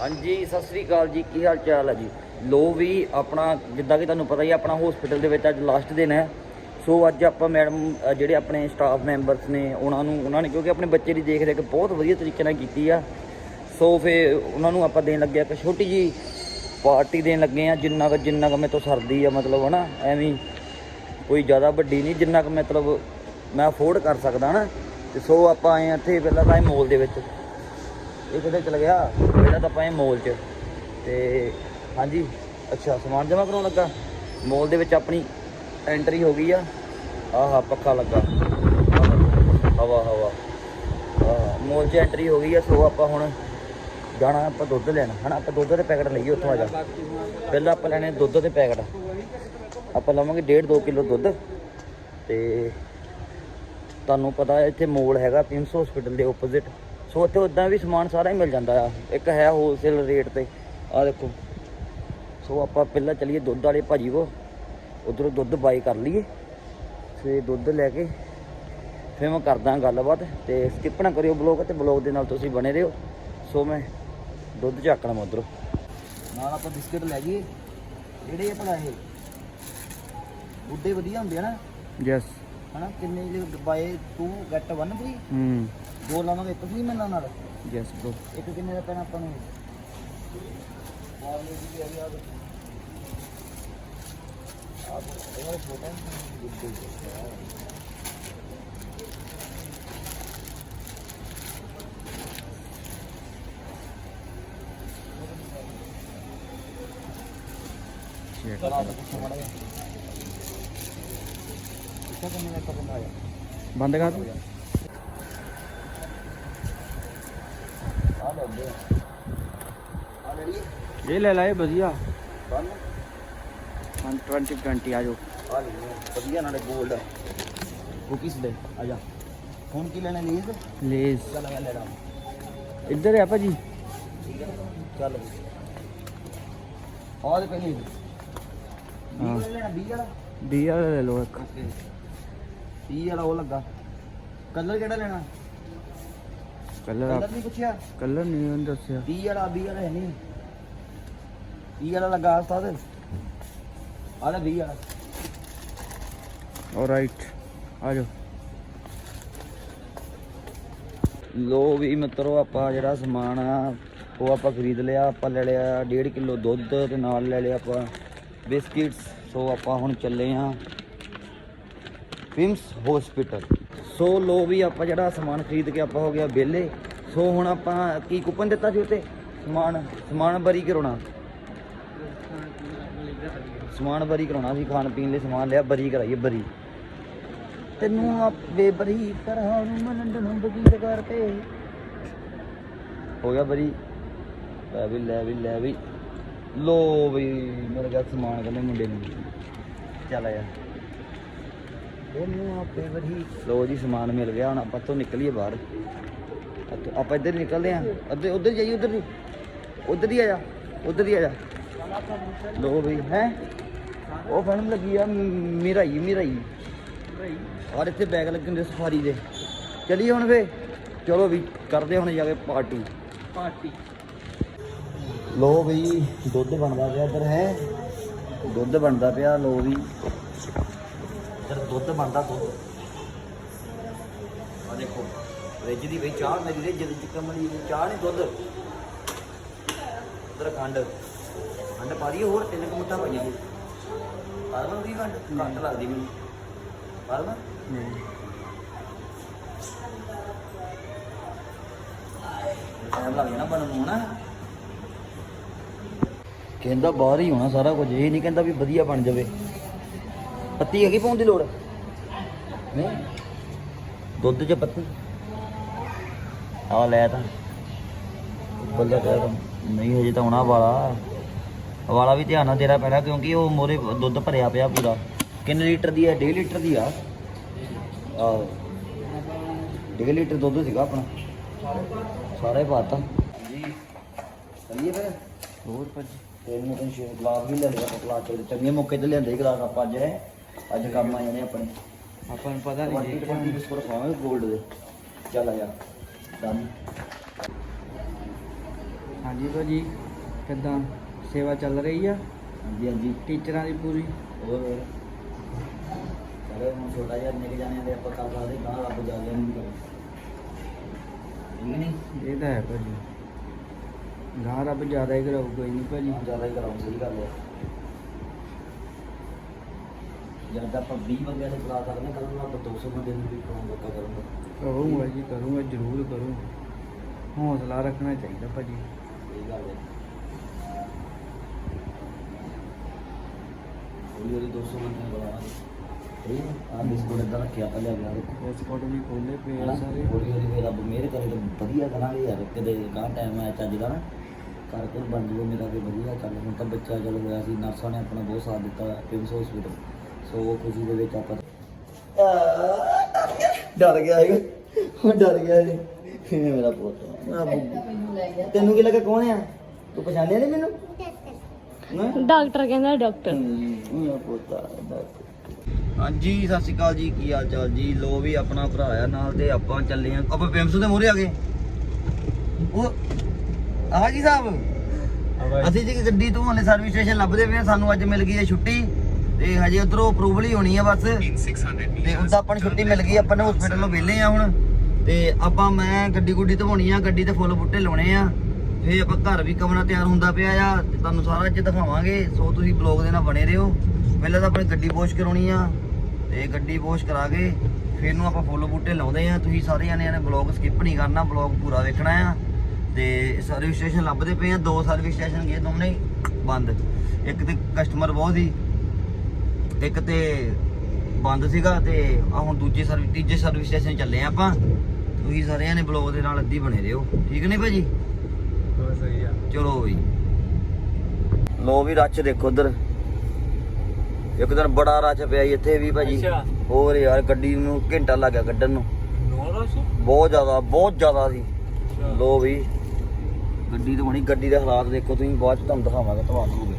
ਹਾਂਜੀ, ਸਤਿ ਸ੍ਰੀ ਅਕਾਲ ਜੀ, ਕੀ ਹਾਲ ਚਾਲ ਹੈ ਜੀ? ਲੋ ਵੀ, ਆਪਣਾ, ਜਿੱਦਾਂ ਕਿ ਤੁਹਾਨੂੰ ਪਤਾ ਹੀ ਆਪਣਾ ਹਸਪੀਟਲ ਦੇ ਵਿੱਚ ਅੱਜ ਲਾਸਟ ਦਿਨ ਹੈ। ਸੋ ਅੱਜ ਆਪਾਂ ਮੈਡਮ ਜਿਹੜੇ ਆਪਣੇ ਸਟਾਫ ਮੈਂਬਰਸ ਨੇ, ਉਹਨਾਂ ਨੂੰ, ਉਹਨਾਂ ਨੇ, ਕਿਉਂਕਿ ਆਪਣੇ ਬੱਚੇ ਦੀ ਦੇਖ ਰੇਖ ਬਹੁਤ ਵਧੀਆ ਤਰੀਕੇ ਨਾਲ ਕੀਤੀ ਆ। ਸੋ ਫਿਰ ਉਹਨਾਂ ਨੂੰ ਆਪਾਂ ਦੇਣ ਲੱਗੇ ਆ ਇੱਕ ਛੋਟੀ ਜੀ ਪਾਰਟੀ ਦੇਣ ਲੱਗੇ ਆ, ਜਿੰਨਾ ਕੁ ਜਿੰਨਾ ਕੁ ਮੇਰੇ ਤੋਂ ਸਰਦੀ ਆ, ਮਤਲਬ ਹਨਾ, ਐਵੇਂ ਕੋਈ ਜ਼ਿਆਦਾ ਵੱਡੀ ਨਹੀਂ, ਜਿੰਨਾ ਕੁ ਮਤਲਬ ਮੈਂ ਅਫੋਰਡ ਕਰ ਸਕਦਾ ਨਾ ਤੇ ਸੋ ਆਪਾਂ ਆਏ ਹਾਂ ਇੱਥੇ ਪਹਿਲਾਂ ਤਾਂ ਇਹ ਮੋਲ ਦੇ ਵਿੱਚ। ਇਹ ਕਿਤੇ ਚਲ ਗਿਆ? ਪਹਿਲਾਂ ਤਾਂ ਆਪਾਂ ਇਹ ਮੋਲ 'ਚ। ਤੇ ਹਾਂਜੀ, ਅੱਛਾ, ਸਮਾਨ ਜਮ੍ਹਾਂ ਕਰਾਉਣ ਲੱਗਾ। ਮੋਲ ਦੇ ਵਿੱਚ ਆਪਣੀ ਐਂਟਰੀ ਹੋ ਗਈ ਆ। ਆਹਾ, ਪੱਖਾ ਲੱਗਾ। ਹਵਾ ਹਵਾ। ਆਹ ਮੋਲ 'ਚ ਐਂਟਰੀ ਹੋ ਗਈ ਆ, ਸੋ ਆਪਾਂ ਹੁਣ ਜਾਣਾ, ਆਪਾਂ ਦੁੱਧ ਲੈਣਾ। ਹਨਾ, ਆਪਾਂ ਦੁੱਧ ਦੇ ਪੈਕਟ ਲਈਏ ਉੱਥੋਂ ਆ ਜਾ। ਪਹਿਲਾਂ ਆਪਾਂ ਲੈਣੇ ਦੁੱਧ ਦੇ ਪੈਕਟ। ਆਪਾਂ ਲਵਾਂਗੇ 1.5 2 ਕਿਲੋ ਦੁੱਧ। ਤੇ ਤੁਹਾਨੂੰ ਪਤਾ ਇੱਥੇ ਮੋਲ ਹੈਗਾ ਪਿੰਸ ਹਸਪੀਟਲ ਦੇ ਆਪੋਜ਼ਿਟ ਸੋ ਇੱਥੇ ਉਦਾਂ ਵੀ ਸਮਾਨ ਸਾਰਾ ਹੀ ਮਿਲ ਜਾਂਦਾ ਆ। ਇੱਕ ਹੈ ਹੋਲਸੇਲ ਰੇਟ ਤੇ। ਆ ਦੇਖੋ। ਸੋ ਆਪਾਂ ਪਹਿਲਾਂ ਚੱਲੀਏ ਦੁੱਧ ਵਾਲੇ ਭਾਜੀ ਕੋ ਉਧਰੋਂ ਦੁੱਧ ਬਾਈ ਕਰ ਲਈਏ। ਤੇ ਦੁੱਧ ਲੈ ਕੇ ਫਿਰ ਮੈਂ ਕਰਦਾ ਗੱਲਬਾਤ ਤੇ ਸਕਿਪ ਨਾ ਕਰਿਓ ਬਲੌਗ ਤੇ ਬਲੌਗ ਦੇ ਨਾਲ ਤੁਸੀਂ ਬਣੇ ਰਹੋ। ਸੋ ਮੈਂ ਦੁੱਧ ਚੱਕ ਲਵਾਂ ਉਧਰੋਂ। ਨਾਲ ਆਪਾਂ ਬਿਸਕਟ ਲੈ ਗਏ ਜਿਹੜੇ ਆ ਭਲਾ ਇਹ ਬੁੱਢੇ ਵਧੀਆ ਹੁੰਦੇ ਆ ਨਾ। ਯੈਸ ਹਨਾ ਕਿੰਨੇ ਜਿਹੜੇ ਬਾਏ 2 ਗੈਟ 1 ਫ੍ਰੀ ਹੂੰ। ਦੋ ਲਾਵਾਂਗੇ ਇੱਕ ਫ੍ਰੀ ਮਿਲਣਾ ਨਾਲ। ਯੈਸ ਬ్రో ਇੱਕ ਕਿੰਨੇ ਦਾ ਪੈਣਾ ਆਪਾਂ ਨੂੰ? ਆਹ ਮੇਰੀ ਵੀ ਆ ਦੇ ਦਾ ਬੰਦ ਕਰ। ਦੋ ਆ ਲੈ ਲੈ ਆ ਲੈ ਲਈ ਇਹ ਲੈ ਲਾਏ ਵਧੀਆ। ਬੰਨ। 120 20 ਆ ਜਾਓ। ਆ ਲੈ ਵਧੀਆ ਨਾਲੇ ਗੋਲਡ ਕੁਕੀਸ ਦੇ? ਆ ਜਾ। ਹੁਣ ਕੀ ਲੈਣਾ ਲੀਜ਼ ਲੇਜ਼। ਚੱਲ ਆ ਲੈਣਾ ਇੱਧਰ ਆ ਭਾਜੀ। ਚੱਲ ਆਹ ਦੇ ਪਹਿਲੇ ਹਾਂ। ਲੈਣਾ 20 ਵਾਲਾ? 20 ਵਾਲਾ ਲੈ ਲਓ ਇੱਕ। ਓਕੇ। 30 ਵਾਲਾ ਉਹ ਲੱਗਾ। ਕਲਰ ਕਿਹੜਾ ਲੈਣਾ? ਕਲਰ ਕਲਰ ਨਹੀਂ ਪੁੱਛਿਆ? ਕਲਰ ਨਹੀਂ ਉਹਨੇ ਦੱਸਿਆ। 30 ਵਾਲਾ 20 ਵਾਲਾ ਹੈ ਨਹੀਂ। 30 ਵਾਲਾ ਲੱਗਾ ਉਸਤਾਦ। ਆ ਲੈ 20 ਵਾਲਾ। ਆਲਰਾਈਟ ਆ ਜਾਓ। ਲੋ ਵੀ ਮਿੱਤਰੋ ਆਪਾਂ ਜਿਹੜਾ ਸਮਾਨ ਆ ਉਹ ਆਪਾਂ ਖਰੀਦ ਲਿਆ ਆਪਾਂ ਲੈ ਲਿਆ 1.5 ਕਿਲੋ ਦੁੱਧ ਤੇ ਨਾਲ ਲੈ ਲਿਆ ਆਪਾਂ ਬਿਸਕਿਟਸ। ਸੋ ਆਪਾਂ ਹੁਣ ਚੱਲੇ ਆ ਫਿਮਸ ਹਸਪੀਟਲ ਸੋ ਲੋ ਵੀ ਆਪਾਂ ਜਿਹੜਾ ਸਮਾਨ ਖਰੀਦ ਕੇ ਆਪਾਂ ਹੋ ਗਿਆ ਵਿਹਲੇ। ਸੋ ਹੁਣ ਆਪਾਂ ਕੀ ਕੂਪਨ ਦਿੱਤਾ ਸੀ ਉਤੇ? ਸਮਾਨ ਸਮਾਨ ਬਰੀ ਕਰਾਉਣਾ। ਸਮਾਨ ਬਰੀ ਕਰਾਉਣਾ ਸੀ, ਖਾਣ ਪੀਣ ਲਈ ਸਮਾਨ ਲਿਆ, ਬਰੀ ਕਰਾਈਏ ਬਰੀ। ਤੈਨੂੰ ਆਪੇ ਬਰੀ ਕਰਾਂ ਮਨੰਦ ਨੂੰ ਬਗੀਰ ਕਰਕੇ ਹੋ ਗਿਆ ਬਰੀ। ਲੈ ਵੀ ਲੈ ਵੀ ਲੈ ਵੀ। ਲੋ ਵੀ, ਮੇਰੇ ਕੋਲ ਸਮਾਨ ਕਹਿੰਦੇ ਮੁੰਡੇ ਨੂੰ। ਚੱਲ ਯਾਰ। ਤੈਨੂੰ ਆਪੇ ਬਰੀ ਲੋ ਜੀ ਸਮਾਨ ਮਿਲ ਗਿਆ ਹੁਣ ਆਪਾਂ ਤੋਂ ਨਿਕਲੀਏ ਬਾਹਰ। ਆਪਾਂ ਇੱਧਰ ਹੀ ਨਿਕਲਦੇ ਆਂ। ਅੱਧੇ ਉਧਰ ਜਾਈਏ ਉਧਰ ਦੀ ਉਧਰ ਹੀ ਆ ਜਾ ਉਧਰ ਹੀ ਆ ਜਾ। ਲੋ ਵੀ ਹੈ? ਉਹ ਫਿਲਮ ਲੱਗੀ ਆ ਮ- ਮਿਰਾਈ ਮਿਰਾਈ। ਔਰ ਇੱਥੇ ਬੈਗ ਲੱਗੇ ਹੁੰਦੇ ਸਫਾਰੀ ਦੇ। ਚਲੀਏ ਹੁਣ ਵੇ ਚਲੋ ਵੀ ਕਰਦੇ ਹੁਣ ਜਾ ਕੇ ਪਾਰਟੀ। ਪਾਰਟੀ। ਲੋ ਬਈ ਦੁੱਧ ਬਣਦਾ ਪਿਆ ਇੱਧਰ ਹੈ? ਦੁੱਧ ਬਣਦਾ ਪਿਆ ਲੋ ਵੀ ਇੱਧਰ ਦੁੱਧ ਬਣਦਾ ਦੁੱਧ। ਆ ਦੇਖੋ ਰਿੱਜ ਦੀ ਬਈ ਚਾਹ ਮੇਰੀ ਰਿੱਜ ਦੀ ਚਿਕਨ ਚਾਹ ਨਹੀਂ ਦੁੱਧ। ਇੱਧਰ ਖੰਡ ਖੰਡ ਪਾ ਦਈਏ ਹੋਰ, ਤਿੰਨ ਕੁ ਪਾਈਆਂ ਜੀ ਪਾ ਦਵਾਂ ਖੰਡ, ਘੱਟ ਲੱਗਦੀ ਮੈਨੂੰ। ਪਾ ਦਵਾਂ ਟਾਈਮ ਲੱਗ ਜਾਣਾ ਬਣਨ ਨੂੰ ਨਾ ਕਹਿੰਦਾ ਬਾਹਰ ਹੀ ਹੋਣਾ ਸਾਰਾ ਕੁਝ, ਇਹ ਨਹੀਂ ਕਹਿੰਦਾ ਵੀ ਵਧੀਆ ਬਣ ਜਾਵੇ। ਪੱਤੀ ਹੈਗੀ ਪਾਉਣ ਦੀ ਲੋੜ? ਨਹੀਂ ਦੁੱਧ 'ਚ ਪੱਤੀ? ਆ ਲੈ ਤਾਂ। ਬੱਲੇ ਕਹਿ ਤਾ ਨਹੀਂ ਹਜੇ ਤਾਂ ਆਉਣਾ ਵਾਲਾ। ਵਾਲਾ ਵੀ ਧਿਆਨ ਨਾਲ ਦੇਣਾ ਪੈਣਾ ਕਿਉਂਕਿ ਉਹ ਮੋਰੇ ਦੁੱਧ ਭਰਿਆ ਪਿਆ ਪੂਰਾ। ਕਿੰਨੇ ਲੀਟਰ ਦੀ ਹੈ? 1.5 ਲੀਟਰ ਦੀ ਆ? ਆ 1.5 ਲੀਟਰ ਦੁੱਧ ਸੀਗਾ ਆਪਣਾ। ਸਾਰਾ ਪਾਤਾ। ਜੀ ਚੱਲੀਏ ਫਿਰ। ਹੋਰ ਭਾਜੀ? ਤੇ ਮੈਂ ਤਾਂ ਸ਼ੇਰ ਗਲਾਸ ਵੀ ਲੈ ਲਿਆ ਪਤਲਾ ਚੰਗੇ ਮੌਕੇ ਤੇ ਲਿਆਂਦੇ ਗਲਾਸ ਆਪਾਂ ਅੱਜ ਹੈ? ਅੱਜ ਕੰਮ ਆ ਜਾਣੇ ਆਪਣੇ। ਆਪਾਂ ਨੂੰ ਪਤਾ ਨਹੀਂ ਟਵੰਟੀ ਬਿਸਕੁਟ ਖਾਵਾਂਗੇ 골ਡ ਦੇ। ਚੱਲ ਆ ਜਾ ਡਨ ਹਾਂਜੀ ਭਾਜੀ ਕਿੱਦਾਂ? ਸੇਵਾ ਚੱਲ ਰਹੀ ਆ? ਹਾਂਜੀ ਹਾਂਜੀ। ਟੀਚਰਾਂ ਦੀ ਪੂਰੀ? ਹੋਰ? ਹੋਰ ਚਲੋ ਹੁਣ ਛੋਟਾ ਜਿਹਾ ਨਿਕ ਜਾਣੇ ਤੇ ਆਪਾਂ ਕਰ ਸਕਦੇ ਗਾਂ ਰੱਬ ਜਾ ਲੈਣ ਦੀ ਠੀਕ ਨਹੀਂ ਇਹ ਤਾਂ ਹੈ ਭਾਜੀ। ਗਾਂ ਰੱਬ ਜ਼ਿਆਦਾ ਹੀ ਕਰਾਊ ਕੋਈ ਨਹੀਂ ਭਾਜੀ। ਜ਼ਿਆਦਾ ਹੀ ਕਰਾਉਂ ਸਹੀ ਗੱਲ ਹੈ। ਜਦ ਆਪਾਂ 20 ਬੰਦਿਆਂ ਦੇ ਕਲਾ ਕਰਨੇ ਕੱਲ ਨੂੰ ਆਪਾਂ 200 ਬੰਦੇ ਨੂੰ ਵੀ ਕਰਾਉਂ ਲੋਕਾਂ ਕਰੂੰਗਾ। ਕਰੂੰਗਾ ਜੀ ਕਰੂੰਗਾ ਜ਼ਰੂਰ ਕਰੂੰ ਹੌਸਲਾ ਰੱਖਣਾ ਚਾਹੀਦਾ ਭਾਜੀ। ਸਹੀ ਗੱਲ ਹੈ। ਹੌਲੀ ਹੌਲੀ 200 ਬੰਦੇ ਨੂੰ ਬੁਲਾਵਾਂਗੇ ਠੀਕ ਹੈ ਆ ਬਿਸਕੁਟ ਇੱਦਾਂ ਰੱਖਿਆ ਪਹਿਲੇ ਅਗਲਾ ਦੇਖੋ ਬਿਸਕੁਟ ਵੀ ਖੋਲੇ ਪਏ ਆ ਸਾਰੇ। ਹੌਲੀ ਹੌਲੀ ਫਿਰ ਰੱਬ ਮਿਹਰ ਕਰੇ ਤਾਂ ਵਧੀਆ ਕਰਾਂਗੇ ਯਾਰ। ਕਿਤੇ ਗਾਂ ਟਾਈਮ ਆਇਆ ਚੱਜ ਦਾ ਨਾ ਘਰ ਕੋਲ ਬਣ ਜੂਗਾ ਮੇਰਾ ਵੀ ਵਧੀਆ ਚੱਲ। ਹੁਣ ਤਾਂ ਬੱਚਾ ਚੱਲ ਹੋਇਆ ਸੀ ਨਰਸਾਂ ਨੇ ਆਪਣਾ ਬਹੁਤ ਸਾਥ ਦਿੱਤਾ ਪਿੰਸ ਹਸਪੀਟਲ ਸੋ ਉਹ ਖੁਸ਼ੀ ਦੇ ਵਿੱਚ ਆਪਾਂ ਡਰ ਗਿਆ ਹੈ ਉਹ ਡਰ ਗਿਆ ਹੈ ਇਹ ਮੇਰਾ ਪੁੱਤ ਆ। ਬੁੱਬੂ। ਤੈਨੂੰ ਕੀ ਲੱਗਾ? ਕੌਣ ਆ? ਤੂੰ ਪਛਾਣਿਆ ਨਹੀਂ ਮੈਨੂੰ? ਡਾਕਟਰ। ਕਹਿੰਦਾ ਡਾਕਟਰ। ਮੇਰਾ ਪੁੱਤ ਆ ਡਾਕਟਰ। ਹਾਂਜੀ ਸਤਿ ਸ਼੍ਰੀ ਅਕਾਲ ਜੀ। ਕੀ ਹਾਲ ਚਾਲ ਜੀ? ਲੋ ਵੀ ਆਪਣਾ ਭਰਾ ਆ ਨਾਲ ਤੇ ਆਪਾਂ ਚੱਲੇ ਆ। ਆਪਾਂ ਪਿੰਸੂ ਦੇ ਮੂਹਰੇ ਆ ਗਏ। ਉਹ ਆ ਜੀ ਸਾਹਿਬ। ਅਸੀਂ ਜੀ ਗੱਡੀ ਤੋਂ ਹਲੇ ਸਰਵਿਸ ਸਟੇਸ਼ਨ ਲੱਭਦੇ ਪਏ ਸਾਨੂੰ ਅੱਜ ਮਿਲ ਗਈ ਹੈ ਛੁੱਟੀ। ਤੇ ਹਜੇ ਉਧਰੋਂ ਅਪਰੂਵਲ ਹੀ ਹੋਣੀ ਆ ਬਸ। ਤੇ ਉਦਾਂ ਆਪਾਂ ਨੂੰ ਛੁੱਟੀ ਮਿਲ ਗਈ ਆਪਾਂ ਨੇ ਹਸਪੀਟਲੋਂ ਵਿਹਲੇ ਆ ਹੁਣ। ਤੇ ਆਪਾਂ ਮੈਂ ਗੱਡੀ ਗੁੱਡੀ ਧਵਾਉਣੀ ਆ ਗੱਡੀ ਤੇ ਫੁੱਲ ਬੂਟੇ ਲਾਉਣੇ ਆ। ਫੇ ਆਪਾਂ ਘਰ ਵੀ ਕਮਰਾ ਤਿਆਰ ਹੁੰਦਾ ਪਿਆ ਆ ਤੁਹਾਨੂੰ ਸਾਰਾ ਅੱਜ ਦਿਖਾਵਾਂਗੇ ਸੋ ਤੁਸੀਂ ਬਲੌਗ ਦੇ ਨਾਲ ਬਣੇ ਰਹੋ। ਪਹਿਲਾਂ ਤਾਂ ਆਪਣੀ ਗੱਡੀ ਵਾਸ਼ ਕਰਾਉਣੀ ਆ ਤੇ ਗੱਡੀ ਵਾਸ਼ ਕਰਾ ਕੇ ਫਿਰ ਨੂੰ ਆਪਾਂ ਫੁੱਲ ਬੂਟੇ ਲਾਉਂਦੇ ਆ। ਤੁਸੀਂ ਸਾਰੇ ਜਣਿਆਂ ਨੇ ਬਲੌਗ ਸਕਿਪ ਨਹੀਂ ਕਰਨਾ ਬਲੌਗ ਪੂਰਾ ਵੇਖਣਾ ਆ। ਤੇ ਸਰਵਿਸ ਸਟੇਸ਼ਨ ਲੱਭਦੇ ਪਏ ਆ ਦੋ ਸਰਵਿਸ ਸਟੇਸ਼ਨ ਗਏ ਦੋਨੇ ਹੀ ਬੰਦ। ਇੱਕ ਤੇ ਕਸਟਮਰ ਬਹੁਤ ਸੀ ਇੱਕ ਤੇ ਬੰਦ ਸੀਗਾ ਤੇ ਆ ਹੁਣ ਦੂਜੇ ਸਰਵਿਸ ਤੀਜੇ ਸਰਵਿਸ ਸਟੇਸ਼ਨ ਚੱਲੇ ਆ ਆਪਾਂ। ਤੁਸੀਂ ਸਾਰਿਆਂ ਨੇ ਬਲੌਗ ਦੇ ਨਾਲ ਅੱਧੀ ਬਣੇ ਰਹੋ। ਠੀਕ ਨਹੀਂ ਭਾਜੀ? ਸਹੀ ਆ। ਚਲੋ ਬਈ ਲੋ ਵੀ ਰੱਛ ਦੇਖੋ ਉਧਰ। ਇੱਕ ਦਿਨ ਬੜਾ ਰੱਛ ਪਿਆ ਸੀ ਇੱਥੇ ਵੀ ਭਾਜੀ। ਅੱਛਾ। ਹੋਰ ਯਾਰ ਗੱਡੀ ਨੂੰ ਘੰਟਾ ਲੱਗ ਗਿਆ ਕੱਢਣ ਨੂੰ। ਨੋਰਸ ਬਹੁਤ ਜ਼ਿਆਦਾ ਬਹੁਤ ਜ਼ਿਆਦਾ ਸੀ। ਲੋ ਵੀ। ਗੱਡੀ ਤੇ ਬਣੀ ਗੱਡੀ ਦੇ ਹਾਲਾਤ ਦੇਖੋ ਤੁਸੀਂ ਬਾਅਦ ਚ ਤੁਹਾਨੂੰ ਦਿਖਾਵਾਂਗਾ ਤੁਹਾਨੂੰ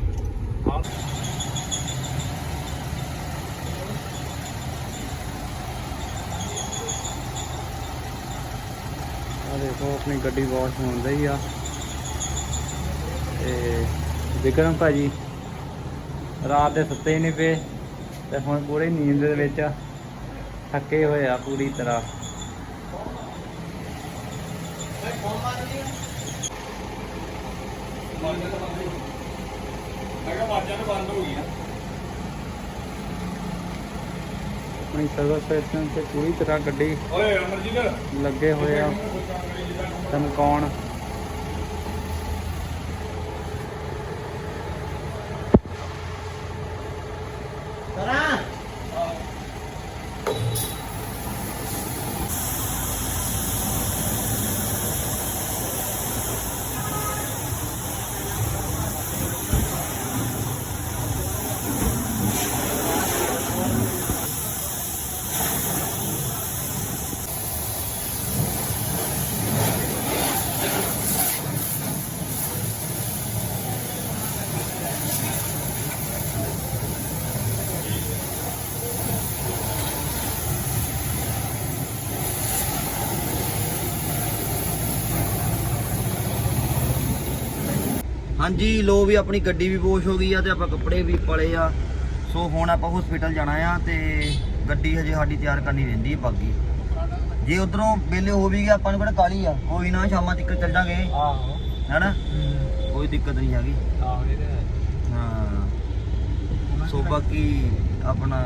ਦੇਖੋ ਆਪਣੀ ਗੱਡੀ ਵਾਸ਼ ਹੋਣ ਰਹੀ ਆ। ਤੇ ਵਿਕਰਮ ਭਾਜੀ ਰਾਤ ਦੇ ਸੁੱਤੇ ਹੀ ਨਹੀਂ ਪਏ ਤੇ ਹੁਣ ਪੂਰੀ ਨੀਂਦ ਦੇ ਵਿੱਚ ਥੱਕੇ ਹੋਏ ਆ ਪੂਰੀ ਤਰ੍ਹਾਂ। ਆਪਣੀ ਸਰਵਿਸ ਸਟੇਸ਼ਨ ਤੇ ਪੂਰੀ ਤਰ੍ਹਾਂ ਗੱਡੀ ਲੱਗੇ ਹੋਏ ਆ। ਚਮਕਾਉਣ ਹਾਂਜੀ ਲੋ ਵੀ ਆਪਣੀ ਗੱਡੀ ਵੀ ਵਾਸ਼ ਹੋ ਗਈ ਆ ਤੇ ਆਪਾਂ ਕੱਪੜੇ ਵੀ ਪਲੇ ਆ। ਸੋ ਹੁਣ ਆਪਾਂ ਹਸਪੀਟਲ ਜਾਣਾ ਆ ਤੇ ਗੱਡੀ ਹਜੇ ਸਾਡੀ ਤਿਆਰ ਕਰਨੀ ਰਹਿੰਦੀ ਹੈ ਬਾਕੀ ਜੇ ਉਧਰੋਂ ਵੇਲੇ ਹੋ ਵੀ ਗਿਆ ਆਪਾਂ ਨੂੰ ਕਿਹੜਾ ਕਾਲੀ ਆ? ਕੋਈ ਨਾ ਸ਼ਾਮਾਂ ਤੱਕ ਚੱਲ ਜਾਾਂਗੇ। ਆਹੋ। ਹੈਨਾ? ਕੋਈ ਦਿੱਕਤ ਨਹੀਂ ਹੈਗੀ। ਆਹੋ ਇਹ ਹੈ। ਸੋ ਬਾਕੀ ਆਪਣਾ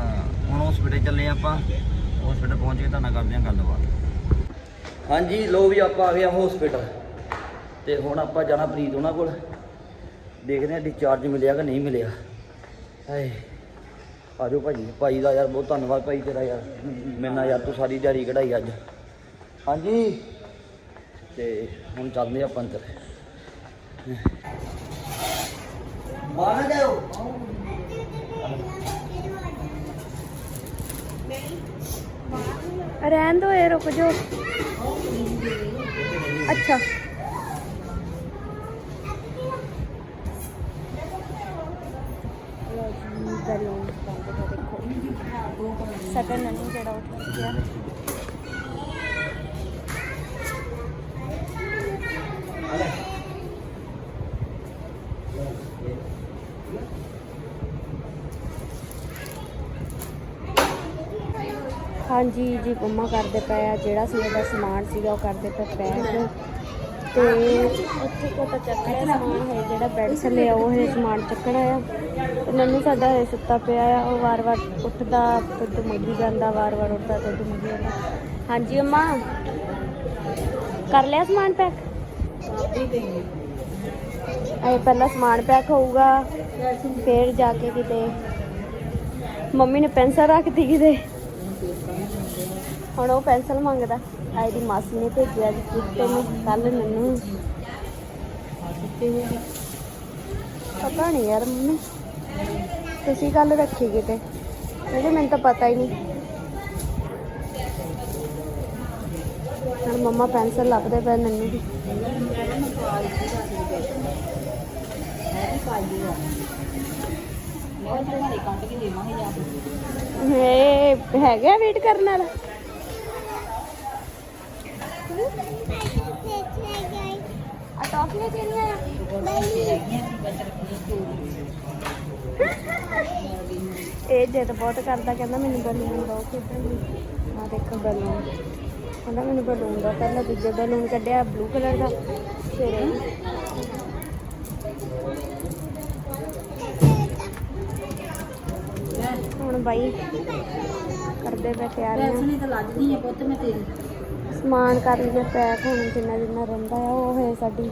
ਹੁਣ ਹਸਪੀਟਲ ਚੱਲੇ ਆਪਾਂ। ਹਸਪੀਟਲ ਪਹੁੰਚ ਕੇ ਤੁਹਾਨੂੰ ਕਰਦੇ ਹਾਂ ਗੱਲਬਾਤ। ਹਾਂਜੀ ਲੋ ਵੀ ਆਪਾਂ ਆ ਗਏ ਆ ਹਸਪੀਟਲ ਤੇ ਹੁਣ ਆਪਾਂ ਜਾਣਾ ਪ੍ਰੀਤ ਉਹਨਾਂ ਕੋਲ। ਦੇਖਦੇ ਹਾਂ ਡਿਸਚਾਰਜ ਮਿਲਿਆ ਕਿ ਨਹੀਂ ਮਿਲਿਆ। ਹਾਏ, ਆਜੋ ਭਾਜੀ, ਭਾਈ ਦਾ ਯਾਰ ਬਹੁਤ ਧੰਨਵਾਦ ਭਾਈ ਤੇਰਾ ਯਾਰ। ਮੇਰੇ ਯਾਰ ਤੂੰ ਸਾਰੀ ਦਿਹਾੜੀ ਕਢਾਈ ਅੱਜ। ਹਾਂਜੀ। ਤੇ ਹੁਣ ਚੱਲਦੇ ਆਪਾਂ ਪੰਦਰ ਬਾਹਰ ਨਾ ਰਹਿਣ ਦੋ ਇਹ ਰੁਕ ਜਾਓ। ਅੱਛਾ। ਸਾਡਾ ਨਣੀ ਜਿਹੜਾ ਉੱਠ ਗਿਆ ਹਾਂਜੀ ਜੀ ਮੰਮਾ ਕਰਦੇ ਪਏ ਆ, ਜਿਹੜਾ ਸੀ ਇਹਦਾ ਸਮਾਨ ਸੀਗਾ ਉਹ ਕਰਦੇ ਪਏ ਪੈਕ। ਤੇ ਉੱਥੇ ਕੋ ਤਾਂ ਹੈ ਉਹ ਹੈ ਸਮਾਨ ਚੱਕਣਾ ਆ। ਨੰਨੂ ਸਾਡਾ ਹੈ ਸੁੱਤਾ ਪਿਆ ਆ, ਉਹ ਵਾਰ-ਵਾਰ ਉੱਠਦਾ, ਦੁੱਧ ਮੰਗੀ ਜਾਂਦਾ ਵਾਰ-ਵਾਰ ਉੱਠਦਾ, ਦੁੱਧ ਮੰਗੀ ਜਾਂਦਾ। ਹਾਂਜੀ, ਅੰਮਾ। ਕਰ ਲਿਆ ਸਮਾਨ ਪੈਕ? ਇਹ ਪਹਿਲਾਂ ਸਮਾਨ ਪੈਕ ਹੋਊਗਾ, ਫਿਰ ਜਾ ਕੇ ਕਿਤੇ। ਮੰਮੀ ਨੇ ਪੈਨਸਲ ਰੱਖਤੀ ਕਿਤੇ। ਹੁਣ ਉਹ ਪੈਨਸਲ ਮੰਗਦਾ। ਆਈ ਦੀ ਮਾਸੀ ਨੇ ਭੇਜਿਆ ਜੀ ਨੂੰ ਕੱਲ ਮੈਨੂੰ। ਪਤਾ ਨਹੀਂ ਯਾਰ ਮੰਮੀ। ਤੁਸੀਂ ਕੱਲ ਰੱਖੀ ਕਿਤੇ? ਕਹਿੰਦੇ ਮੈਨੂੰ ਤਾਂ ਪਤਾ ਹੀ ਨਹੀਂ। ਹੁਣ ਮੰਮਾ ਪੈਨਸਲ ਲੱਭਦੇ ਪਏ ਮੈਨੂੰ ਦੀ ਇਹ ਹੈਗਾ ਵੇਟ ਕਰਨ ਵਾਲਾ? ਆ ਟੌਫੀਆਂ ਕਿਹੜੀਆਂ ਆ। ਇਹ ਜਿੱਦ ਬਹੁਤ ਕਰਦਾ ਕਹਿੰਦਾ ਮੈਨੂੰ ਬਲੂਨ ਦੋ ਨੂੰ ਆ ਦੇਖੋ ਬਲੂਨ ਕਹਿੰਦਾ ਮੈਨੂੰ ਬਲੂਨ ਦੋ ਪਹਿਲਾਂ ਦੂਜੇ ਬਲੂਨ ਕੱਢਿਆ ਬਲੂ ਕਲਰ ਦਾ। ਫਿਰ ਹੁਣ ਬਾਈ ਕਰਦੇ ਪਏ ਤਿਆਰੀਆਂ। ਨਹੀਂ ਤਾਂ ਲੱਜਦੀ ਹੈ ਪੁੱਤ ਮੈਂ ਤੇਰੀ। ਸਮਾਨ ਕਰ ਲਈਏ ਪੈਕ ਹੁਣ ਜਿੰਨਾ ਜਿੰਨਾ ਰਹਿੰਦਾ ਆ ਉਹ ਹੈ ਸਾਡੀ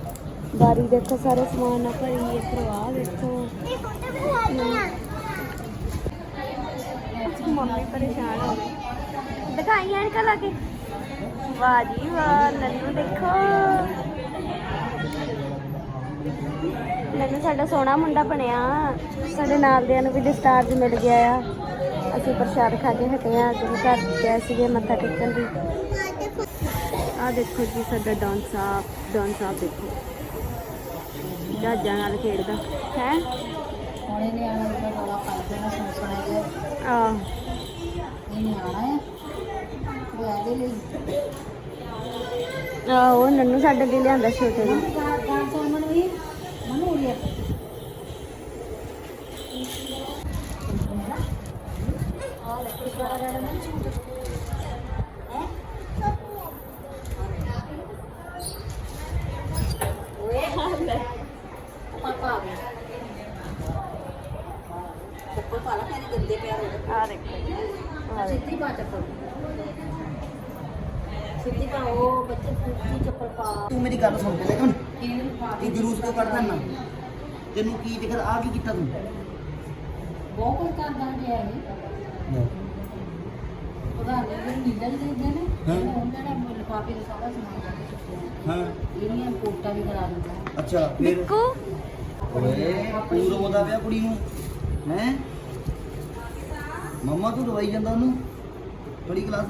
ਬਾਰੀ। ਦੇਖੋ ਸਾਰੇ ਸਮਾਨ ਨਾਲ ਭਰੀ ਹੈ ਪ੍ਰਵਾਹ ਦੇਖੋ। ਮੰਮੀ ਪਰੇਸ਼ਾਨ ਹੋ ਗਈ। ਦਿਖਾਈ ਐਨਕਾਂ ਲਾ ਕੇ। ਵਾਹ ਜੀ ਵਾਹ ਨੰਨੂ ਦੇਖੋ। ਨੰਨੂ ਸਾਡਾ ਸੋਹਣਾ ਮੁੰਡਾ ਬਣਿਆ। ਸਾਡੇ ਨਾਲ ਦਿਆਂ ਨੂੰ ਵੀ ਡਿਸਟਾਰਜ ਮਿਲ ਗਿਆ ਆ। ਅਸੀਂ ਪ੍ਰਸ਼ਾਦ ਖਾ ਕੇ ਹਟੇ ਆ ਗੁਰੂ ਘਰ ਗਏ ਸੀਗੇ ਮੱਥਾ ਟੇਕਣ ਦੀ ਆ ਦੇਖੋ ਜੀ ਸਾਡਾ ਡਾਨ ਸਾਹਿਬ ਡਾਨ ਸਾਹਿਬ ਦੇਖੋ। ਜਹਾਜ਼ਾਂ ਨਾਲ ਖੇਡਦਾ। ਹੈ ਹੁਣ ਇਹਨੇ ਆਣਾ ਦਾ ਰੌਲਾ ਪਾਉਂਦੇ ਨੇ ਸੁਣ ਸੁਣਾ ਕੇ ਆ ਆ ਉਹ ਨੰਨੂ ਸਾਡੇ ਲਈ ਲਿਆਂਦਾ ਛੋਟੇ ਨੂੰ ਕਹਾ ਕਹਾ ਤੋਂ ਮਨ ਵੀ ਮਨ ਹੋ ਗਿਆ ਆ ਲੈ ਕੋਈ ਕਰਾ ਰਹਾ ਨਾ ਓਏ ਪਾਪਾ ਆ ਗਿਆ ਚੱਪਲ ਪਾ ਲਾ ਤੇਰੇ ਗੰਦੇ ਪੈਰ ਹੋ ਗਏ ਆ ਦੇਖੋ ਆ ਦੇਖੋ। ਸਿੱਧੀ ਪਾ ਚੱਪਲ ਸਿੱਧੀ ਪਾ ਉਹ ਬੱਚੇ ਸਿੱਧੀ ਚੱਪਲ ਪਾ ਤੂੰ ਮੇਰੀ ਗੱਲ ਸੁਣ ਪਹਿਲੇ ਹੁਣ ਇਹਨੂੰ ਪਾ ਇਹ ਜਲੂਸ ਕਿਉਂ ਕੱਢਦਾ ਨਾ ਤੈਨੂੰ ਕੀ ਦਿਖਦਾ ਆ ਕੀ ਕੀਤਾ ਤੂੰ ਬਹੁਤ ਕੁਝ ਕਰਦਾ ਜਿਆ ਇਹ ਉਹਦਾ ਜਿਹੜੇ ਨੀਲਾ ਜਿਹੇ ਦੇ ਨੇ ਹਾਂ। ਉਹਨਾਂ ਨੇ ਲਿਫਾਫੇ ਦਾ ਸਾਰਾ ਸਮਾਨ ਲੈ ਕੇ ਚੁੱਕਿਆ ਹਾਂ। ਇਹਨੀਆਂ ਕੋਟਾ ਵੀ ਕਰਾ ਦਿੰਦਾ। ਅੱਛਾ ਫਿਰ? ਨਿੱਕੂ ਓਏ ਪੂਰ ਉਹਦਾ ਪਿਆ ਕੁੜੀ ਨੂੰ। ਹੈ? ਮੰਮਾ ਤੂੰ ਦਵਾਈ ਜਾਂਦਾ ਉਹਨੂੰ? ਬੜੀ ਕਲਾਸ?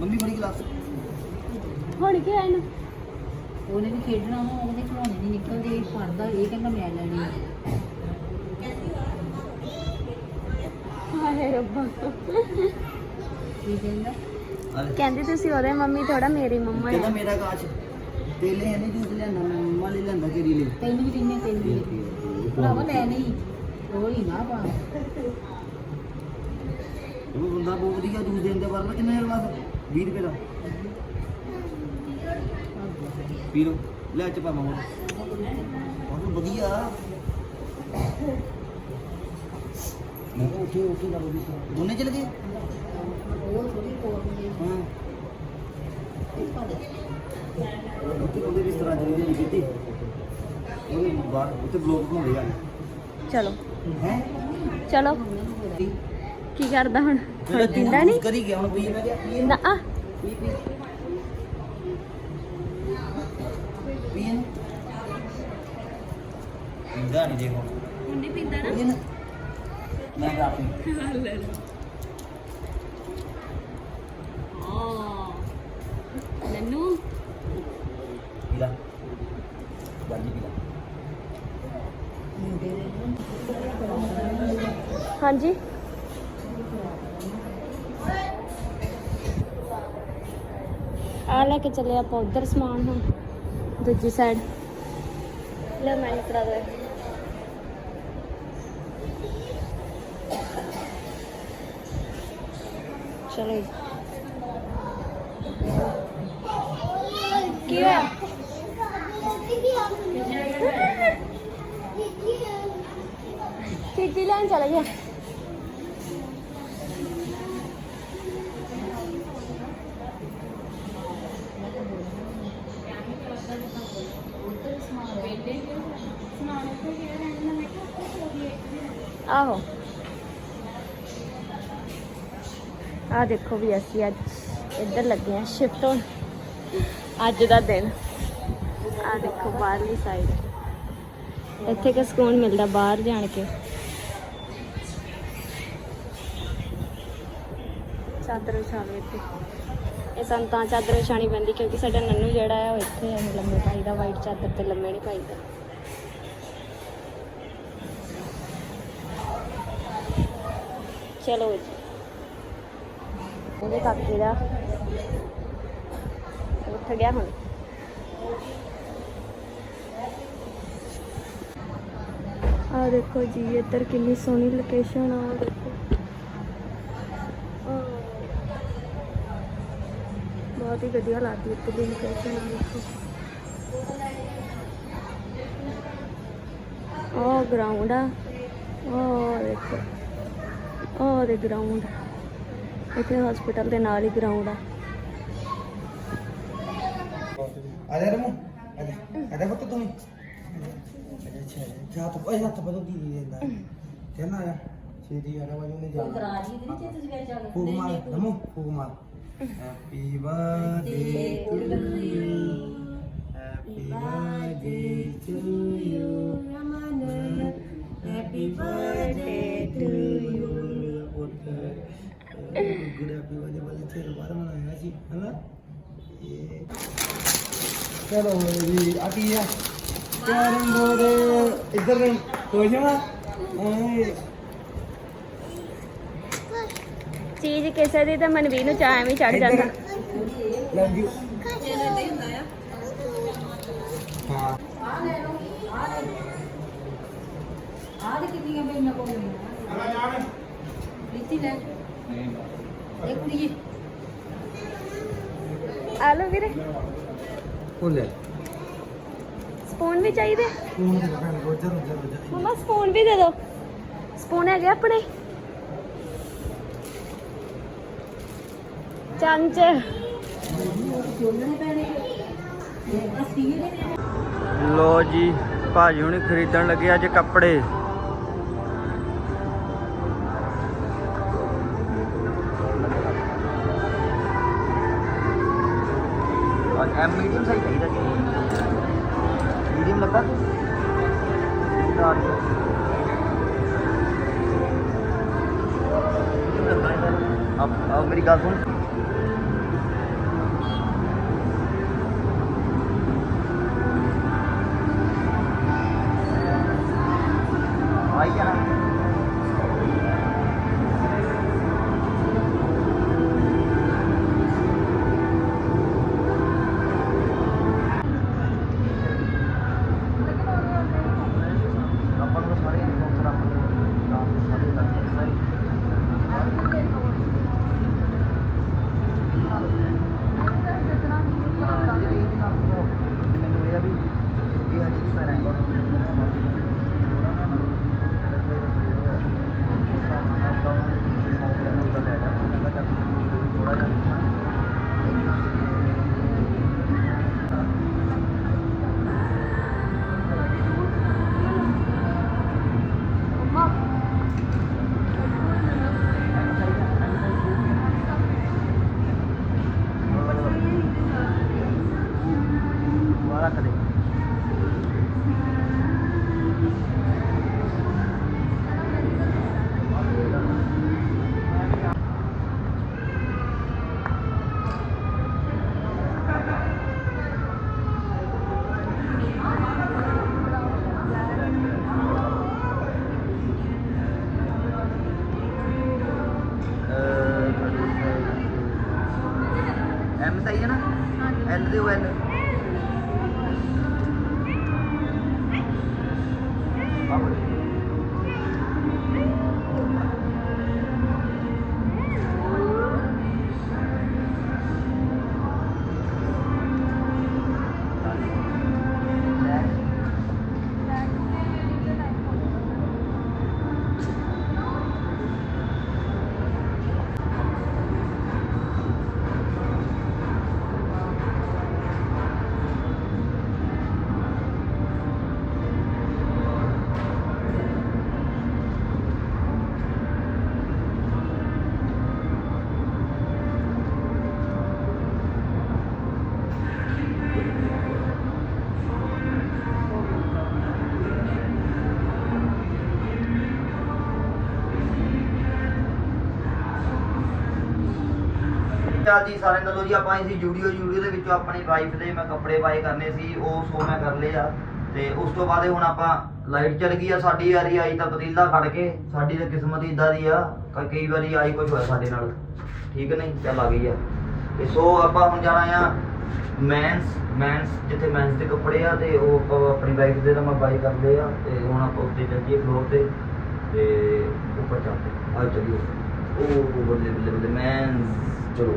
ਮੰਮੀ ਬੜੀ ਕਲਾਸ? ਹੁਣ ਕੀ ਆਇਆ ਨੂੰ ਉਹਨੇ ਵੀ ਖੇਡਣਾ ਉਹ ਉਹਦੇ ਖਿਡੌਣੇ ਨਹੀਂ ਨਿਕਲਦੇ ਇਹ ਪੜਦਾ ਇਹ ਕਹਿੰਦਾ ਮੈਂ ਲੈਣੀ ਆ। ਹਾਏ ਰੱਬਾ। ਕੀ ਕਹਿੰਦਾ? ਕਹਿੰਦੀ ਤੁਸੀਂ ਉਹਦੇ ਮੰਮੀ ਥੋੜਾ ਮੇਰੀ ਮੰਮਾ ਕਹਿੰਦਾ ਹੈ ਮੇਰਾ ਕਾਚ। ਤੇਲੇ ਹੈ ਨਹੀਂ ਜੂਸ ਮੈਂ ਮੰਮਾ ਲਈ ਲਿਆਂਦਾ ਤੇਰੀ ਲਈ। ਤੈਨੂੰ ਵੀ ਦਿੰਨੇ ਤੈਨੂੰ ਵੀ। ਭਰਾਵਾ ਲੈ ਨਹੀਂ। ਰੋਲੀ ਨਾ ਪਾ। ਉਹ ਬੰਦਾ ਬਹੁਤ ਵਧੀਆ ਜੂਸ ਦੇਂਦੇ ਪਰ ਕਿੰਨੇ ਰੁਪਏ ਦਾ 20 ਰੁਪਏ ਦਾ। ਪੀ ਲਓ। ਲੈ ਚ ਪਾ ਮਾਮਾ। ਉਹ ਵਧੀਆ। ਮੈਂ ਕਿਹਾ ਉੱਠੇ ਉੱਠੇ ਦਾ ਬੋਲੀ ਦੋਨੇ ਚਲ ਗਏ? ਉਹ ਥੋੜੀ ਕੋਰ ਨਹੀਂ ਹਾਂ। ਪਾ ਦੇ ਉੱਥੇ ਉਹਦੇ ਵੀ ਤਰ੍ਹਾਂ ਜਿਹੜੀ ਨਹੀਂ ਕੀਤੀ। ਉਹਦੇ ਬਾਹਰ ਉੱਥੇ ਬਲੌਗ ਬਣਾਉਂਦੇ ਆ। ਚਲੋ। ਹੈ? ਚਲੋ। ਕੀ ਕਰਦਾ ਹੁਣ? ਹੁਣ ਪੀਂਦਾ ਨਹੀਂ ਕਰੀ ਗਿਆ ਹੁਣ ਪੀ ਮੈਂ ਕਿਹਾ ਪੀ ਨਾ। ਆ ਪੀ ਪੀ। ਪੀ ਇਹਨੂੰ। ਪੀਂਦਾ ਨਹੀਂ ਜੇ ਮੈਂ ਹਾਂਜੀ। ਆ ਲੈ ਕੇ ਚੱਲੇ ਆਪਾਂ ਉਧਰ ਸਮਾਨ ਹੁਣ ਦੂਜੀ ਸਾਈਡ ਲੈ ਮੈਂ ਇਸ ਤਰ੍ਹਾਂ ਦਾ ਚਲੋ। ਕੀ ਹੋਇਆ ਚੀਜ਼ੀ ਲੈਣ ਚਲਾ ਗਿਆ ਆਹੋ ਆ ਦੇਖੋ ਵੀ ਅਸੀਂ ਅੱਜ ਇੱਧਰ ਲੱਗੇ ਆ ਸ਼ਿਫਟ ਹੋਣ। ਅੱਜ ਦਾ ਦਿਨ। ਆ ਦੇਖੋ ਬਾਹਰਲੀ ਸਾਈਡ ਇੱਥੇ ਕਿ ਸਕੂਨ ਮਿਲਦਾ ਬਾਹਰ ਜਾਣ ਕੇ। ਚਾਦਰ ਵਿਛਾ ਇੱਥੇ। ਇਹ ਸਾਨੂੰ ਤਾਂ ਚਾਦਰ ਵਿਛਾਣੀ ਪੈਂਦੀ ਕਿਉਂਕਿ ਸਾਡਾ ਨੰਨੂ ਜਿਹੜਾ ਹੈ ਉਹ ਇੱਥੇ ਹੈ ਲੰਮੇ ਪਾਈਦਾ ਵਾਈਟ ਚਾਦਰ ਤੇ ਲੰਮੇ ਨਹੀਂ ਪਾਈਦਾ ਚਲੋ ਜੀ। ਉਹਦੇ ਕਾਕੇ ਦਾ। ਉੱਠ ਗਿਆ ਹੁਣ। ਆ ਦੇਖੋ ਜੀ, ਇੱਧਰ ਕਿੰਨੀ ਸੋਹਣੀ ਲੋਕੇਸ਼ਨ ਆ ਦੇਖੋ। ਬਹੁਤ ਹੀ ਵਧੀਆ ਲੱਗਦੀ ਇੱਥੇ ਦੀ ਲੋਕੇਸ਼ਨ ਆ, ਦੇਖੋ। ਉਹ ਗਰਾਊਂਡ ਆ। ਉਹ ਦੇਖੋ। ਉਹ ਦੇ ਗਰਾਊਂਡ ਇੱਥੇ ਹਸਪੀਟਲ ਦੇ ਨਾਲ ਹੀ ਗਰਾਊਂਡ ਆ। ਆ ਜਾ ਰਮੂ ਆ ਜਾ ਆ ਜਾ ਪੁੱਤ ਤੂੰ ਅੱਛਾ ਜਾ ਤੂੰ ਓਏ ਹੱਥ ਬਦਲ ਦੀ ਦਿੰਦਾ ਕਹਿੰਦਾ ਆ ਛੇਤੀ ਆ ਰਵਾ ਨੇ ਜਾਣਾ। ਰਾਜੀ ਦੀ ਤੇ ਤੁਸੀਂ ਵਿੱਚ ਆ ਗਏ ਫੂਕ ਮਾਰ ਰਮੂ ਫੂਕ ਮਾਰ। Happy birthday to you happy birthday to you happy birthday to happy birthday ਵਾਲੇ ਤੇਰੇ ਬਾਰੇ ਮਨਾਇਆ ਸੀ ਹਨਾ ਇਹ ਚਲੋ ਜੀ ਆ ਕੀ ਆ ਕੈਰਮ ਬੋਰਡ ਇੱਧਰ ਨੂੰ ਹੋ ਜਾਵਾ ਓਏ ਚੀਜ਼ ਕਿਸੇ ਦੀ ਤਾਂ ਮਨਵੀਰ ਨੂੰ ਚਾਹ ਐਵੇਂ ਚੜ ਜਾਂਦਾ। ਲਵ ਯੂ ਹਾਂ ਆਹ ਦੇ ਕਿੰਨੀਆਂ ਬੇਨਾਂ ਕੋਲ ਨੇ। ਲੀਤੀ ਲੈ। ਇਹ ਕੁੜੀਏ ਆ ਲਓ ਵੀਰੇ। ਉਹ ਲੈ। ਸਪੂਨ ਵੀ ਚਾਹੀਦੇ? ਭੈਣ ਮਮਾ ਸਪੂਨ ਵੀ ਦੇ ਦਿਓ। ਸਪੂਨ ਹੈਗੇ ਆਪਣੇ। ਚਮਚ ਲੋ ਜੀ ਭਾਜੀ ਹੁਣੀ ਖਰੀਦਣ ਲੱਗੇ ਅੱਜ ਕੱਪੜੇ। Ahí ya la... ਰੱਖ ਚਾਲ ਜੀ ਸਾਰਿਆਂ ਦਾ ਜੀ, ਆਪਾਂ ਇਸੀ ਜੂਡੀਓ ਜੂਡੀਓ ਦੇ ਵਿੱਚੋਂ ਆਪਣੀ ਵਾਈਫ ਦੇ ਮੈਂ ਕੱਪੜੇ ਬਾਏ ਕਰਨੇ ਸੀ, ਉਹ ਸੋ ਮੈਂ ਕਰ ਲਏ ਆ। ਤੇ ਉਸ ਤੋਂ ਬਾਅਦ ਹੁਣ ਆਪਾਂ ਲਾਈਟ ਚਲ ਗਈ ਆ ਸਾਡੀ ਵਾਰੀ ਆਈ ਤਾਂ ਪਤੀਲਾ ਖੜ ਕੇ, ਸਾਡੀ ਤਾਂ ਕਿਸਮਤ ਇਦਾਂ ਦੀ ਆ, ਕ- ਕਈ ਵਾਰੀ ਆਈ ਕੁਝ ਹੋਇਆ ਸਾਡੇ ਨਾਲ। ਠੀਕ ਨਹੀਂ? ਚੱਲ ਆ ਗਈ ਆ। ਤੇ ਸੋ ਆਪਾਂ ਹੁਣ ਜਾਣਾ ਆ ਮੈਨਸ ਮੈਂਸ ਜਿੱਥੇ ਮੈਂਸ ਦੇ ਕੱਪੜੇ ਆ, ਤੇ ਉਹ ਆਪਾਂ ਆਪਣੀ ਵਾਈਫ ਦੇ ਤਾਂ ਮੈਂ ਬਾਈ ਕਰ ਲਏ ਆ, ਤੇ ਹੁਣ ਆਪਾਂ ਉੱਤੇ ਚੱਲੀਏ ਫਲੋਰ ਤੇ ਤੇ ਉੱਪਰ ਚੱਲਦੇ ਆ। ਚਲੀਏ। ਉਹ ਬੱਲੇ ਬੱਲੇ ਬੱਲੇ ਮੈਂਸ ਚਲੋ।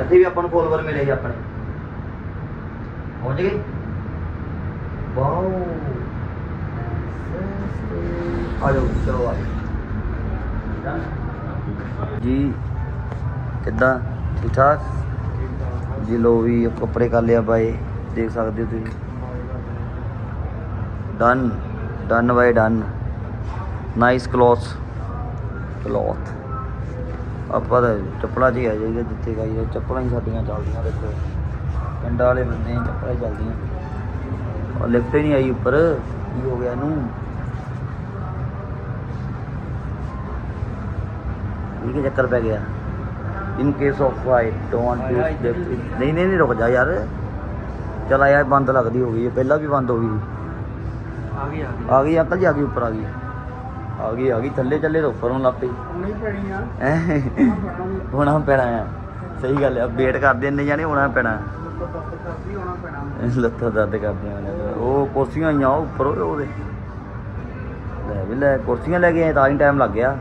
ਇੱਥੇ ਵੀ ਆਪਾਂ ਨੂੰ ਫੋਲੋਵਰ ਮਿਲੇ ਜੀ ਆਪਣੇ। ਪਹੁੰਚ ਗਏ? ਵਾਓ। ਆ ਜਾਓ, ਚਲੋ ਆ ਜੀ, ਕਿੱਦਾਂ? ਠੀਕ ਠਾਕ? ਜੀ ਲੋ ਵੀ, ਕੱਪੜੇ ਕਰ ਲਿਆ ਬਾਏ। ਦੇਖ ਸਕਦੇ ਹੋ ਤੁਸੀਂ। Done done bye done nice cloth cloth ਆਪਾਂ ਤਾਂ ਚੱਪਲਾਂ 'ਚ ਹੀ ਆ ਜਾਈਦਾ ਜਿੱਥੇ ਗਾਈ ਚੱਪਲਾਂ ਹੀ ਸਾਡੀਆਂ ਚੱਲਦੀਆਂ ਦੇਖੋ ਪਿੰਡਾਂ ਵਾਲੇ ਬੰਦੇ ਚੱਪਲਾਂ ਹੀ ਚੱਲਦੀਆਂ। ਉਹ ਲਿਫਟ ਹੀ ਨਹੀਂ ਆਈ ਉੱਪਰ। ਕੀ ਹੋ ਗਿਆ ਇਹਨੂੰ? ਇਹ ਕੀ ਚੱਕਰ ਪੈ ਗਿਆ? In case of flight don't use lift ਨਹੀਂ ਨਹੀਂ ਨਹੀਂ ਰੁਕ ਜਾ ਯਾਰ। ਚਲ ਯਾਰ ਬੰਦ ਲੱਗਦੀ ਹੋ ਗਈ ਪਹਿਲਾਂ ਵੀ ਬੰਦ ਹੋ ਗਈ। ਆ ਗਈ ਆ ਗਈ। ਆ ਗਈ ਅੰਕਲ ਜੀ ਆ ਗਈ ਉੱਪਰ ਆ ਗਈ। ਆ ਗਈ ਆ ਗਈ। ਥੱਲੇ ਚੱਲੇ ਤਾਂ ਉੱਪਰੋਂ ਲੱਪੇ ਨਹੀਂ ਪੈਣੀ ਆ। ਹੋਣਾ ਪੈਣਾ ਆ। ਸਹੀ ਗੱਲ ਆ। ਵੇਟ ਕਰਦੇ ਨੇ ਜਾਣੇ ਹੋਣਾ ਪੈਣਾ। ਹੋਣਾ ਲੱਤਾਂ ਦਰਦ ਕਰਦੀਆਂ ਨੇ। ਉਹ ਕੁਰਸੀਆਂ ਆਈਆਂ ਉਹ ਉੱਪਰ ਉਹ- ਉਹਦੇ। ਲੈ ਵੀ ਲੈ ਕੁਰਸੀਆਂ ਲੈ ਕੇ ਆਏ ਤਾਂ ਹੀ ਟਾਈਮ ਲੱਗ ਗਿਆ।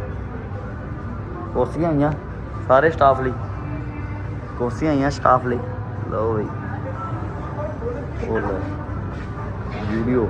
ਕੁਰਸੀਆਂ ਆਈਆਂ ਸਾਰੇ ਸਟਾਫ ਲਈ। ਕੁਰਸੀਆਂ ਆਈਆਂ ਸਟਾਫ ਲਈ। ਲਓ ਬਈ। ਉਹ ਲੈ। ਵੀਡੀਓ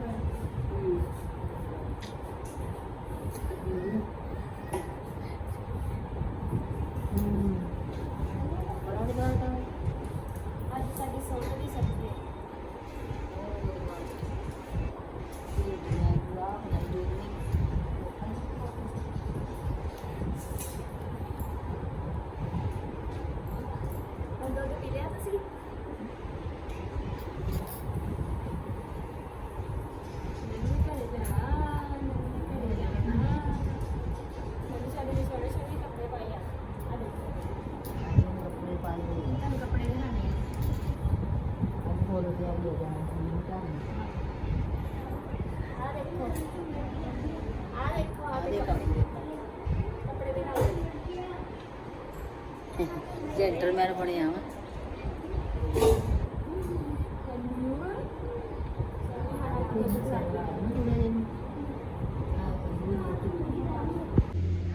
ਅੱਜ ਫੋਨ ਤੇ ਆ ਗਿਆ ਜਾਣਾ ਸੀ ਘਰ ਨੂੰ। ਆ ਦੇਖੋ ਆ ਦੇਖੋ ਆ ਦੇਖੋ। ਕੱਪੜੇ ਵੀ ਨਾਲ ਜੈਂਟਲਮੈਨ ਬਣਿਆ ਵਾ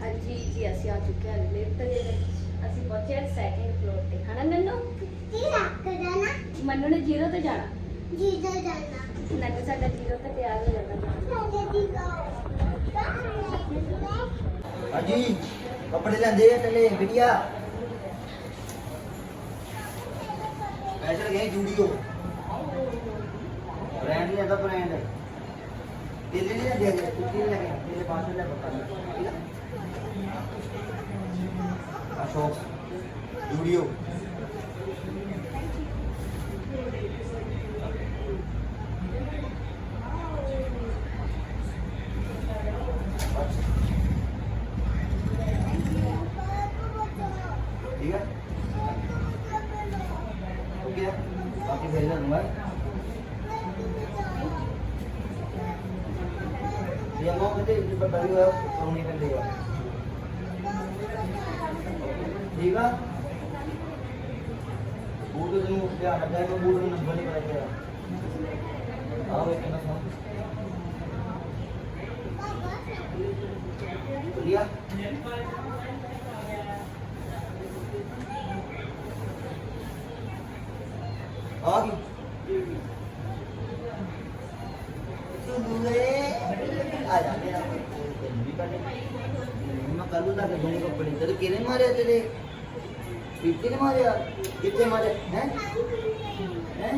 ਹਾਂਜੀ ਜੀ ਅਸੀਂ ਆ ਚੁੱਕੇ ਹਾਂ ਲਿਫਟ ਦੇ ਵਿੱਚ ਅਸੀਂ ਪਹੁੰਚੇ ਹਾਂ ਸੈਕਿੰਡ ਫਲੋਰ ਤੇ ਹਨਾ ਨੰਨੂ ਕੀ ਰੱਖ ਦੇਣਾ ਮੰਨੂ ਨੇ ਜ਼ੀਰੋ ਤੇ ਜਾਣਾ ਜਾਣਾ ਨੰਨੂ ਸਾਡਾ ਜ਼ੀਰੋ ਤੇ ਤਿਆਰ ਹੋ ਜਾਣਾ ਹਾਂਜੀ, ਕੱਪੜੇ ਲੈਂਦੇ ਆ ਚੱਲੇ ਬਿਟਿਆ ਪੈਸੇ ਗਏ ਜੂਡੀਓ। ਬ੍ਰਾਂਡ ਨਹੀਂ ਬ੍ਰਾਂਡ ਤੇਲੇ ਨਹੀਂ ਲੱਗੇ ਗਏ ਕੁੱਤੀ ਨਹੀਂ ਲੱਗੇ ਤੇਲੇ ਪਾਸੇ ਲੈ ਪਤਾ ਠੀਕ ਆ? ਅਸ਼ੋਕ ਜੂਡੀਓ। ਕਿਹਨੇ ਮਾਰਿਆ ਕਿੱਥੇ ਮਾਰਿਆ ਕਿੱਥੇ ਮਾਰਿਆ ਹੈ ਹੈ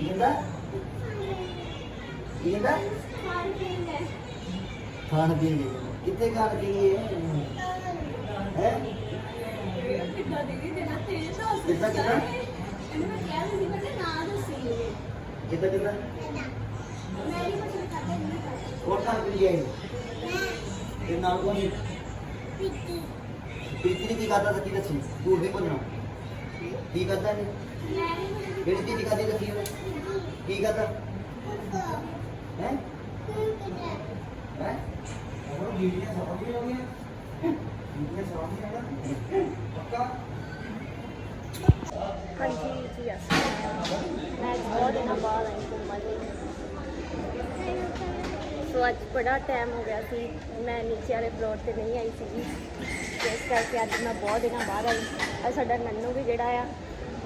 ਇਹਦਾ ਇਹਦਾ ਖਾਣ ਪੀਣ ਦੇ ਕਿੱਥੇ ਖਾਣ ਪੀਣ ਹੈ ਹੈ ਕਿੱਦਾਂ ਕਿੱਦਾਂ ਕਿੱਦਾਂ ਕਿੱਦਾਂ ਹੋਰ ਖਾਣ ਪੀਣ ਗਏ ਤੇ ਨਾਲ ਕੋਈ ਪ੍ਰੀਤੀ ਨੇ ਕੀ ਕਰਦਾ ਸੱਚੀ ਦੱਸੀ ਝੂਠ ਨਹੀਂ ਬੋਲਣਾ ਕੀ ਕਰਦਾ ਨੇ ਕਿਹੜੀ ਚੀਜ਼ ਕਰਦੀ ਦੱਸੀ ਉਹਨੇ ਕੀ ਕਰਦਾ ਹੈ ਹੈ ਉਹ ਵੀਡੀਓ ਸਭ ਵੀ ਹੋ ਗਈਆਂ ਹਾਂਜੀ ਜੀ ਅਸੀਂ ਮੈਂ ਬਹੁਤ ਦਿਨਾਂ ਬਾਅਦ ਆਈ ਘੁੰਮਣ ਲਈ ਸੋ ਅੱਜ ਬੜਾ ਟਾਈਮ ਹੋ ਗਿਆ ਸੀ। ਮੈਂ ਨੀਚੇ ਵਾਲੇ ਫਲੋਰ ਤੇ ਨਹੀਂ ਆਈ ਸੀਗੀ। ਇਸ ਕਰਕੇ ਅੱਜ ਮੈਂ ਬਹੁਤ ਦਿਨਾਂ ਬਾਅਦ ਆਈ। ਅੱਜ ਸਾਡਾ ਨੰਨੂ ਵੀ ਜਿਹੜਾ ਆ,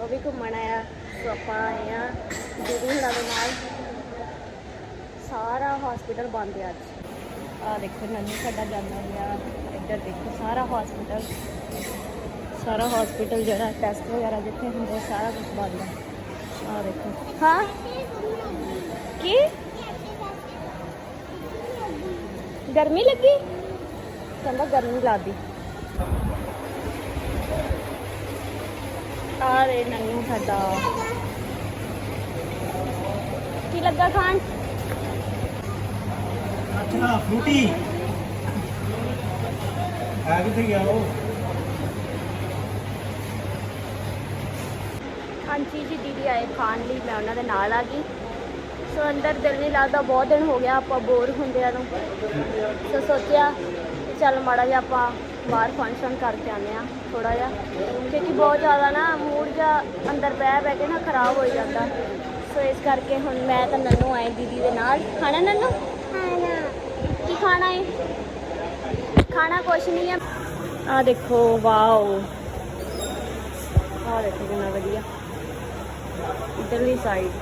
ਉਹ ਵੀ ਘੁੰਮਣ ਆਇਆ। ਸੋ ਆਪਾਂ ਆਏ ਆ ਦੀਦੀ ਹੁਣਾਂ ਦੇ ਨਾਲ। ਸਾਰਾ ਹਸਪੀਟਲ ਬੰਦ ਆ ਅੱਜ। ਆ ਦੇਖੋ, ਨੰਨੂ ਸਾਡਾ ਜਾਂਦਾ ਗਿਆ ਇੱਧਰ ਦੇਖੋ ਸਾਰਾ ਹਸਪੀਟਲ ਸਾਰਾ ਹਸਪੀਟਲ ਜਿਹੜਾ ਟੈਸਟ ਵਗੈਰਾ ਜਿੱਥੇ ਹੁੰਦੇ ਸਾਰਾ ਕੁਝ ਬੰਦ ਹੈ ਆ ਦੇਖੋ ਹਾਂ ਕੀ ਗਰਮੀ ਲੱਗੀ ਕਹਿੰਦਾ ਗਰਮੀ ਲੱਗਦੀ ਆ ਰੇ ਨੰਨੂ ਸਾਡਾ ਕੀ ਲੱਗਾ ਖਾਣ ਅੱਛਾ ਫਰੂਟੀ ਆ ਕਿੱਥੇ ਗਿਆ ਉਹ? ਹਾਂਜੀ ਜੀ ਦੀਦੀ ਆਏ ਖਾਣ ਲਈ ਮੈਂ ਉਹਨਾਂ ਦੇ ਨਾਲ ਆ ਗਈ। ਸੋ ਅੰਦਰ ਦਿਲ ਨਹੀਂ ਲੱਗਦਾ ਬਹੁਤ ਦਿਨ ਹੋ ਗਿਆ ਆਪਾਂ ਬੋਰ ਹੁੰਦਿਆਂ ਨੂੰ। ਸੋ ਸੋਚਿਆ ਕਿ ਚੱਲ ਮਾੜਾ ਜਿਹਾ ਆਪਾਂ ਬਾਹਰ ਫੰਕਸ਼ਨ ਕਰਕੇ ਆਉਂਦੇ ਆ ਥੋੜਾ ਜਿਹਾ। ਕਿਉਂਕਿ ਬਹੁਤ ਜ਼ਿਆਦਾ ਨਾ ਮੂਡ ਜਿਹਾ ਅੰਦਰ ਬਹਿ ਬਹਿ ਕੇ ਨਾ ਖਰਾਬ ਹੋ ਜਾਂਦਾ। ਸੋ ਇਸ ਕਰਕੇ ਹੁਣ ਮੈਂ ਤਾਂ ਨੰਨੂ ਆਏ ਦੀਦੀ ਦੇ ਨਾਲ। ਖਾਣਾ ਨੰਨੂ? ਖਾਣਾ। ਕੀ ਖਾਣਾ ਹੈ ਖਾਣਾ ਕੁਛ ਨਹੀਂ ਹੈ। ਆ ਦੇਖੋ ਵਾਓ। ਆ ਦੇਖੋ ਕਿੰਨਾ ਵਧੀਆ। ਇਧਰਲੀ ਸਾਈਡ